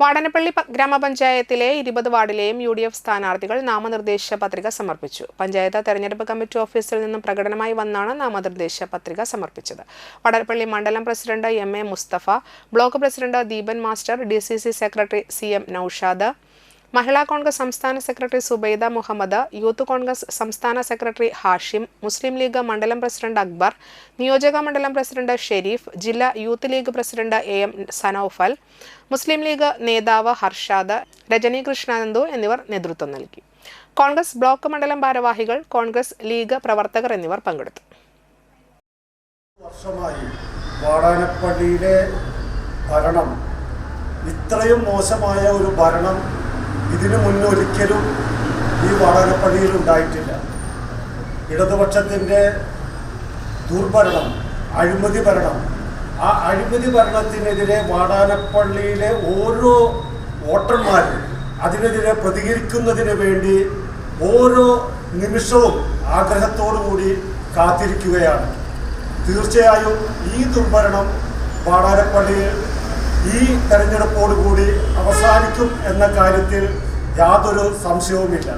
വാടനപ്പള്ളി ഗ്രാമപഞ്ചായത്തിലെ ഇരുപത് വാർഡിലെയും U D F സ്ഥാനാർത്ഥികൾ നാമനിർദ്ദേശ പത്രിക സമർപ്പിച്ചു. പഞ്ചായത്ത് തെരഞ്ഞെടുപ്പ് കമ്മിറ്റി ഓഫീസിൽ നിന്നും പ്രകടനമായി വന്നാണ് നാമനിർദ്ദേശ പത്രിക സമർപ്പിച്ചത്. വാടനപ്പള്ളി മണ്ഡലം president M A Mustafa block president Deepan master D C C secretary C M Naushad Mahila Congress സംസ്ഥാന സെക്രട്ടറി സുബൈദ മുഹമ്മദ് യൂത്ത് കോൺഗ്രസ് സംസ്ഥാന സെക്രട്ടറി ഹാഷിം മുസ്ലിം ലീഗ് മണ്ഡലം പ്രസിഡന്റ് അക്ബർ നിയോജക മണ്ഡലം പ്രസിഡന്റ് ഷെരീഫ് ജില്ലാ youth League president A M Sanoufal Muslim League നേതാവ് ഹർഷാദ് രജനി കൃഷ്ണാനന്ദു എന്നിവർ നേതൃത്വം നൽകി. കോൺഗ്രസ് ബ്ലോക്ക് മണ്ഡലം ഭാരവാഹികൾ കോൺഗ്രസ് ലീഗ് പ്രവർത്തകർ എന്നിവർ പങ്കെടുത്തു. ഭരണം ഇത്രയും മോശമായ ഒരു ഭരണം ഇതിനു മുന്നൊരിക്കലും ഈ വാടാനപ്പള്ളിയിൽ ഉണ്ടായിട്ടില്ല. ഇടതുപക്ഷത്തിന്റെ ദുർഭരണം അഴിമതി ഭരണം ആ അഴിമതി ഭരണത്തിനെതിരെ വാടാനപ്പള്ളിയിലെ ഓരോ വോട്ടർമാരും അതിനെതിരെ പ്രതികരിക്കുന്നതിന് വേണ്ടി ഓരോ നിമിഷവും ആഗ്രഹത്തോടു കൂടി കാത്തിരിക്കുകയാണ്. തീർച്ചയായും ഈ ദുർഭരണം വാടാനപ്പള്ളിയിൽ ഈ തെരഞ്ഞെടുപ്പോടുകൂടി അവസാനിക്കും എന്ന കാര്യത്തിൽ യാതൊരു സംശയവുമില്ല.